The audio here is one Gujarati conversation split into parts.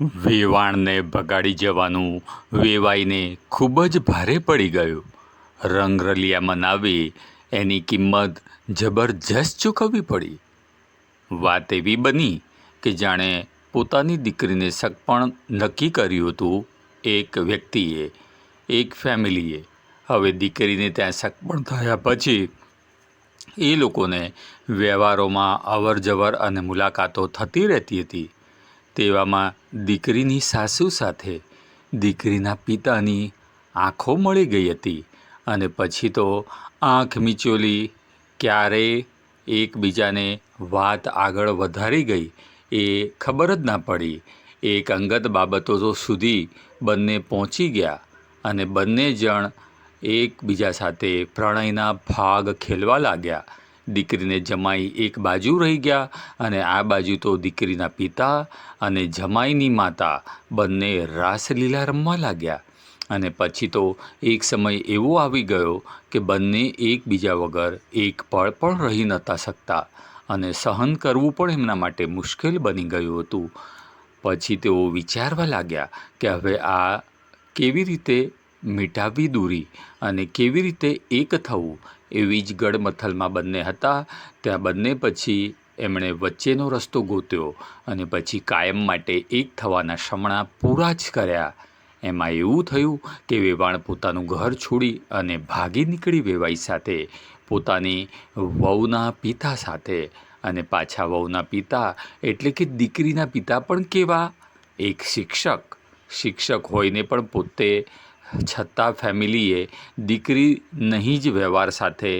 વેવાણને ભગાડી જવાનું વેવાઈને ખૂબ જ ભારે પડી ગયું. રંગરલિયા મનાવી એની કિંમત જબરજસ્ત ચૂકવવી પડી. વાત એવી બની કે જાણે પોતાની દીકરીને સગપણ નક્કી કર્યું હતું એક વ્યક્તિએ, એક ફેમિલીએ. હવે દીકરીને ત્યાં સગપણ થયા પછી એ લોકોને વ્યવહારોમાં અવરજવર અને મુલાકાતો થતી રહેતી હતી. તેવામાં દીકરીની સાસુ સાથે દીકરીના પિતાની આંખો મળી ગઈ હતી અને પછી તો આંખ મીચોલી, ક્યારે એકબીજાને વાત આગળ વધારી ગઈ એ ખબર જ ના પડી. એક અંગત બાબતો તો સુધી બંને પહોંચી ગયા અને બંને જણ એકબીજા સાથે પ્રણયના ભાગ ખેલવા લાગ્યા. દીકરીને જમાઈ એક બાજુ રહી ગયા અને આ બાજુ તો દીકરીના પિતા અને જમાઈની માતા બંને રાસલીલા રમવા લાગ્યા. અને પછી તો એક સમય એવો આવી ગયો કે બંને એકબીજા વગર એક પળ પણ રહી નહોતા શકતા અને સહન કરવું પણ એમના માટે મુશ્કેલ બની ગયું હતું. પછી તેઓ વિચારવા લાગ્યા કે હવે આ કેવી રીતે મિટાવવી દૂરી અને કેવી રીતે એક થવું એવી જ ગડમથલમાં બંને હતા. ત્યાં બંને પછી એમણે વચ્ચેનો રસ્તો ગોત્યો અને પછી કાયમ માટે એક થવાના શમણા પૂરા જ કર્યા. એમાં એવું થયું કે વેવાણ પોતાનું ઘર છોડી અને ભાગી નીકળી વેવાઈ સાથે, પોતાની વહુના પિતા સાથે. અને પાછા વહુના પિતા એટલે કે દીકરીના પિતા પણ કેવા? એક શિક્ષક. શિક્ષક હોઈને પણ પોતે છતાં ફેમિલીએ દીકરી નહીં જ વ્યવહાર સાથે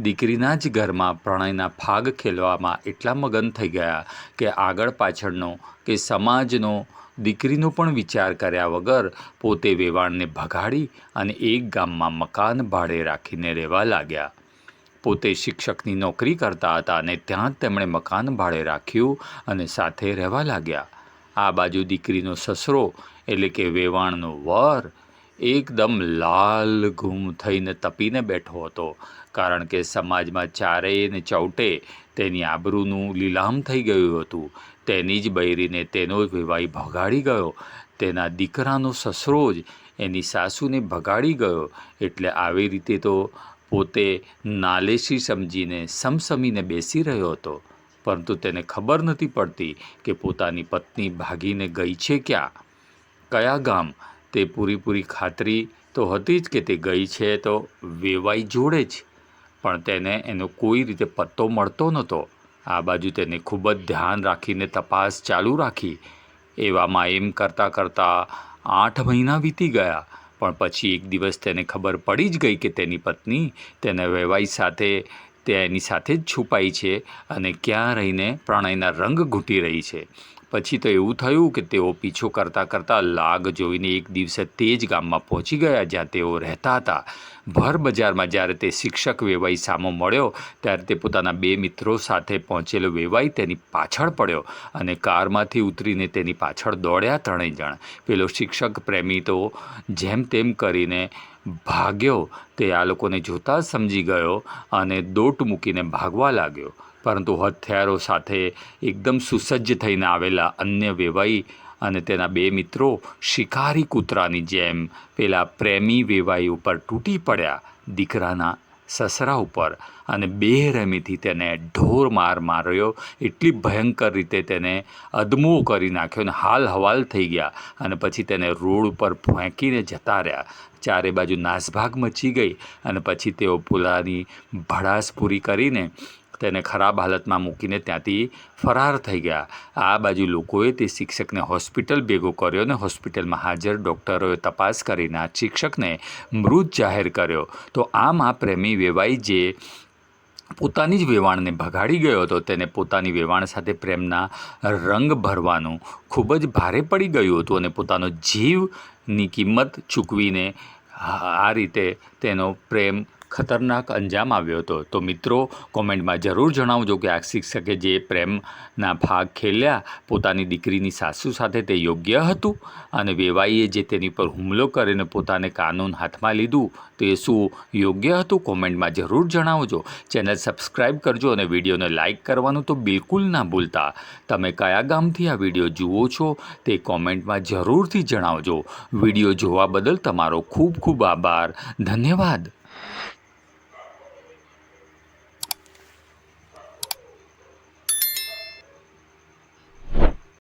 દીકરીના જ ઘરમાં પ્રણયના ભાગ ખેલવામાં એટલા મગન થઈ ગયા કે આગળ પાછળનો કે સમાજનો દીકરીનો પણ વિચાર કર્યા વગર પોતે વેવાણને ભગાડી અને એક ગામમાં મકાન ભાડે રાખીને રહેવા લાગ્યા. પોતે શિક્ષકની નોકરી કરતા હતા અને ત્યાં જ તેમણે મકાન ભાડે રાખ્યું અને સાથે રહેવા લાગ્યા. આ બાજુ દીકરીનો સસરો એટલે કે વેવાણનો વર એકદમ લાલ ગુમ થઈને તપીને બેઠો હતો, કારણ કે સમાજમાં ચારેય ને ચૌટે તેની આબરૂનું લીલામ થઈ ગયું હતું. તેની જ બૈરીને તેનો વિવાહી ભગાડી ગયો. તેના દીકરાનો સસરો જ એની સાસુને ભગાડી ગયો. એટલે આવી રીતે તો પોતે નાલેશી સમજીને સમસમીને બેસી રહ્યો હતો. પરંતુ તેને ખબર નથી પડતી કે પોતાની પત્ની ભાગીને ગઈ છે ક્યાં? કયા ગામ? તે પૂરીપૂરી ખાતરી તો હતી જ કે તે ગઈ છે તો વેવાઈ જોડે જ. પણ તેને એનો કોઈ રીતે પત્તો મળતો નહોતો. આ બાજુ તેને ખૂબ જ ધ્યાન રાખીને તપાસ ચાલુ રાખી. એવામાં એમ કરતાં કરતાં આઠ મહિના વીતી ગયા. પણ પછી એક દિવસ તેને ખબર પડી જ ગઈ કે તેની પત્ની તેને વેવાઈ સાથે તે એની સાથે જ છુપાઈ છે અને ક્યાં રહીને પ્રણયના રંગ ઘૂંટી રહી છે. પછી તો એવું થયું કે તેઓ પીછો કરતાં કરતાં લાગ જોઈને એક દિવસે તે જ ગામમાં પહોંચી ગયા જ્યાં તેઓ રહેતા હતા. ભર બજારમાં જ્યારે તે શિક્ષક વેવાઈ સામો મળ્યો, ત્યારે તે પોતાના બે મિત્રો સાથે પહોંચેલો વેવાઈ તેની પાછળ પડ્યો અને કારમાંથી ઉતરીને તેની પાછળ દોડ્યા ત્રણેય જણ. પેલો શિક્ષક પ્રેમી તો જેમ તેમ કરીને ભાગ્યો તે આ લોકોને જોતાં સમજી ગયો અને દોટ મૂકીને ભાગવા લાગ્યો. પરંતુ હથિયારો સાથે એકદમ સુસજ્જ થઈને આવેલા અન્ય વેવાઈ અને તેના બે મિત્રો શિકારી કૂતરાની જેમ પેલા પ્રેમી વેવાઈ ઉપર તૂટી પડ્યા. દીકરાના સસરા ઉપર અને બેરહેમીથી તેને ઢોર માર માર્યો. એટલી ભયંકર રીતે તેને અદમો કરી નાખ્યો અને હાલ હવાલ થઈ ગયા અને પછી તેને રોડ ઉપર ફેંકીને જતા રહ્યા. ચારે બાજુ નાસભાગ મચી ગઈ અને પછી તેઓ પુલાની ભડાસ પૂરી કરીને તેને ખરાબ હાલતમાં મૂકીને ત્યાંથી ફરાર થઈ ગયા. આ બાજુ લોકોએ તે શિક્ષકને હોસ્પિટલ ભેગો કર્યો અને હોસ્પિટલમાં હાજર ડૉક્ટરોએ તપાસ કરીને આ શિક્ષકને મૃત જાહેર કર્યો. તો આમ આ પ્રેમી વેવાઈ જે પોતાની જ વેવાણને ભગાડી ગયો હતો, તેને પોતાની વેવાણ સાથે પ્રેમના રંગ ભરવાનું ખૂબ જ ભારે પડી ગયું હતું અને પોતાનો જીવની કિંમત ચૂકવીને આ રીતે તેનો પ્રેમ ખતરનાક અંજામ આવ્યો હતો. તો મિત્રો, કોમેન્ટમાં જરૂર જણાવજો કે આ શિક્ષકે જે પ્રેમના ભાગ ખેલ્યા, પોતાની દીકરીની સાસુ સાથે તે યોગ્ય હતું? અને વેવાઈએ જે તેની પર હુમલો કરીને પોતાને કાનૂન હાથમાં લીધું, તે શું યોગ્ય હતું? કોમેન્ટમાં જરૂર જણાવજો. ચેનલ સબસ્ક્રાઈબ કરજો અને વિડીયોને લાઇક કરવાનું તો બિલકુલ ના ભૂલતા. તમે કયા ગામથી આ વીડિયો જુઓ છો તે કોમેન્ટમાં જરૂરથી જણાવજો. વીડિયો જોવા બદલ તમારો ખૂબ ખૂબ આભાર. ધન્યવાદ.